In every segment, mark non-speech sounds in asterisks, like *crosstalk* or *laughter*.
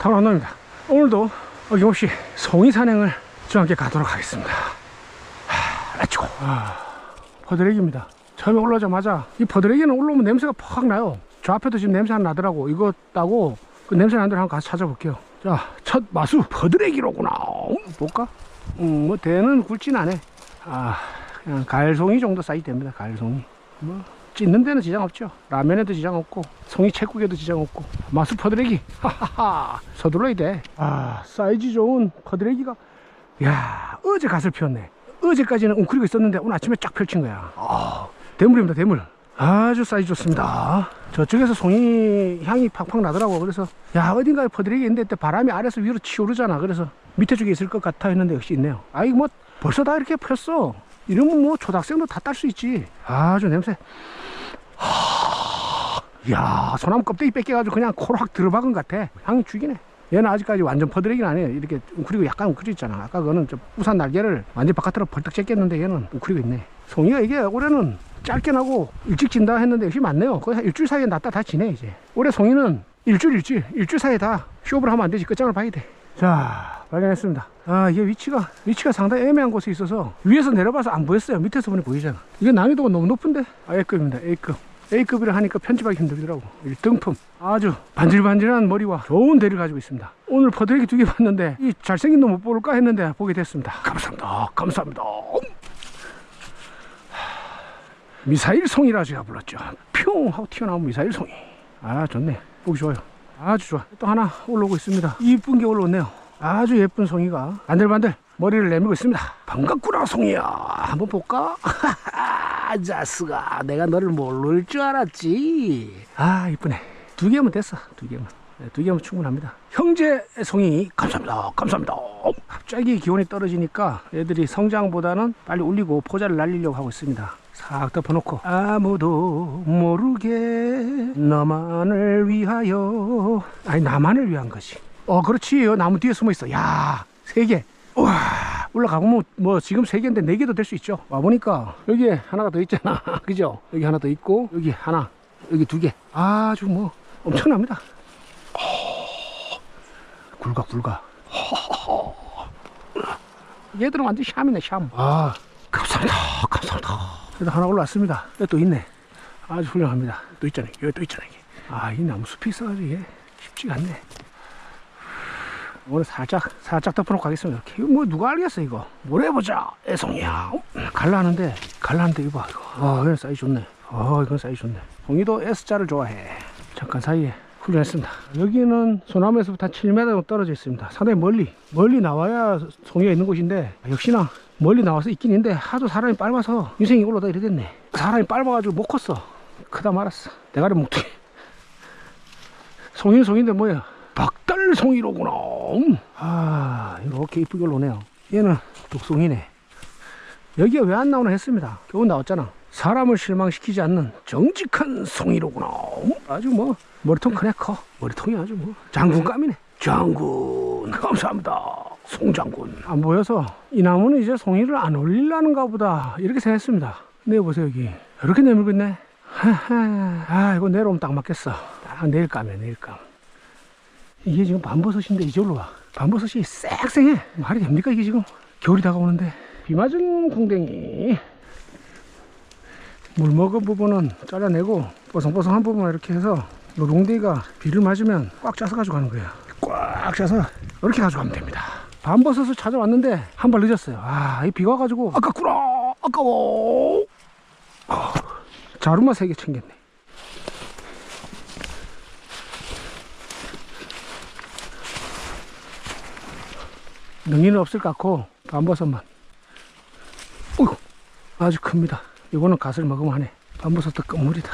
타로안노입니다. 오늘도 어김없이 송이 산행을 저와 함께 가도록 하겠습니다. 하, 렛츠고 아, 퍼드레기입니다. 처음에 올라오자마자 이 퍼드레기는 올라오면 냄새가 퍽 나요. 저 앞에도 지금 냄새 하나 나더라고. 이거 따고 그 냄새 나는 데를 한번 가서 찾아볼게요. 자 첫 마수 퍼드레기로구나. 음, 볼까? 음, 뭐 대는 굵진 않네 아 그냥 갈송이 정도 사이즈 됩니다 갈송이. 뭐 찢는 데는 지장 없죠. 라면에도 지장 없고 송이 채국에도 지장 없고 마수 퍼드레기. 하하하. 서둘러야 돼아 사이즈 좋은 퍼드레기가. 야 어제 갓을 피웠네. 어제까지는 웅크리고 있었는데 오늘 아침에 쫙 펼친 거야. 아. 대물입니다 대물. 아주 사이즈 좋습니다. 저쪽에서 송이 향이 팍팍 나더라고. 그래서 야 어딘가에 퍼드레기 있는데 바람이 아래서 위로 치오르잖아. 그래서 밑에 쪽에 있을 것 같아 했는데 역시 있네요. 아이 뭐 벌써 다 이렇게 폈어. 이러면 뭐 초등학생도 다 딸 수 있지. 아주 냄새 야 소나무 껍데기 뺏겨가지고 그냥 코로 확 들어박은 것 같아. 향이 죽이네. 얘는 아직까지 완전 퍼드레기는 아니에요. 이렇게 웅크리고 약간 웅크리 있잖아. 아까 그거는 좀 우산 날개를 완전 바깥으로 벌떡 제꼈는데 얘는 웅크리고 있네. 송이가 이게 올해는 짧게 나고 일찍 진다 했는데 역시 맞네요. 거의 한 일주일 사이에 났다 다 지네 이제. 올해 송이는 일주일 일주일 일주일 사이에 다 쇼업을 하면 안 되지. 끝장을 봐야 돼자 발견했습니다. 아 이게 위치가 위치가 상당히 애매한 곳에 있어서 위에서 내려봐서 안 보였어요. 밑에서 보니 보이잖아. 이게 난이도가 너무 높은데? 아 A급입니다. A급 A급이라 하니까 편집하기 힘들더라고. 1등품. 아주 반질반질한 머리와 좋은 대를 가지고 있습니다. 오늘 퍼드레기 두 개 봤는데 이 잘생긴 놈 못 볼까 했는데 보게 됐습니다. 감사합니다. 감사합니다. 미사일 송이라 제가 불렀죠. 뿅 하고 튀어나온 미사일 송이. 아 좋네. 보기 좋아요. 아주 좋아. 또 하나 올라오고 있습니다. 이쁜 게 올라오네요. 아주 예쁜 송이가 반들반들 머리를 내밀고 있습니다. 반갑구나 송이야. 한번 볼까? *laughs* 자스가 내가 너를 모를 줄 알았지. 아 이쁘네. 두 개면 됐어. 두 개면. 네, 두 개면 충분합니다. 형제 송이 감사합니다. 감사합니다. 갑자기 기온이 떨어지니까 애들이 성장보다는 빨리 울리고 포자를 날리려고 하고 있습니다. 싹 덮어놓고 아무도 모르게 너만을 위하여 아니 나만을 위한 것이 어 그렇지 요 나무 뒤에 숨어 있어 야세개 와 올라가보면 뭐 지금 세 개인데 네 개도 될 수 있죠. 와 보니까 여기에 하나가 더 있잖아. *laughs* 그죠? 여기 하나 더 있고 여기 하나 여기 두개. 아주 뭐 엄청납니다. 굵어 굵어. *laughs* 얘들은 완전 샴이네 샴아 감사합니다. 감사합니다. 그래도 하나 올라왔습니다. 또 있네. 아주 훌륭합니다. 또 있잖아. 여기 또 있잖아 이게. 아이 나무 숲이 있어가지고 이게 쉽지가 않네 오늘 살짝 살짝 덮어놓고 가겠습니다. 이거 뭐 누가 알겠어 이거? 뭘 해보자 애송이야. 어? 갈라하는데 갈라하는데 이거 봐 이거. 아 이건 사이즈 좋네. 아 이건 사이즈 좋네. 송이도 S자를 좋아해. 잠깐 사이에 훈련했습니다. 여기는 소나무에서부터 한 7m 정도 떨어져 있습니다. 상당히 멀리 멀리 나와야 송이가 있는 곳인데 역시나 멀리 나와서 있긴 있는데 하도 사람이 빨아서 인생이 올라다 이래 됐네. 사람이 빨아가지고 못 컸어. 크다 말았어. 대가리 뭉툭이 송이는 송인데 뭐야 박달송이로구나. 음. 아 이렇게 이쁘게 올라오네요. 얘는 독송이네. 여기가 왜 안 나오나 했습니다. 겨우 나왔잖아. 사람을 실망시키지 않는 정직한 송이로구나. 음. 아주 뭐 머리통 크네 커. 머리통이 아주 뭐 장군감이네. 장군 감사합니다. 송장군. 안 보여서 이 나무는 이제 송이를 안 올리려는가 보다 이렇게 생각했습니다. 근데 보세요 여기. 이렇게 내밀고 있네. 하하. *laughs* 아 이거 내려오면 딱 맞겠어. 딱 내일감이야 내일감 이게 지금 밤버섯인데 이절로 와. 밤버섯이 쌩쌩해. 말이 됩니까 이게 지금? 겨울이 다가오는데. 비 맞은 궁뎅이. 물 먹은 부분은 잘라내고 뽀송뽀송한 부분만 이렇게 해서 노동대가 비를 맞으면 꽉 짜서 가져가는 거예요. 꽉 짜서 이렇게 가져가면 됩니다. 밤버섯을 찾아왔는데 한 발 늦었어요. 아이 비가 와가지고 아깝구나. 아까워. 어, 자루만 세 개 챙겼네 능이는 없을 것 같고 밤버섯만. 어이구 아주 큽니다. 이거는 갓을 먹으면 하네. 밤버섯도 끝물이다.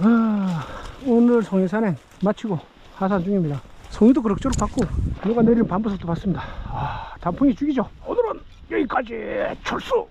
아, 오늘 송이산행 마치고 하산 중입니다. 송이도 그럭저럭 봤고 누가 내리는 밤버섯도 봤습니다. 아, 단풍이 죽이죠. 오늘은 여기까지. 철수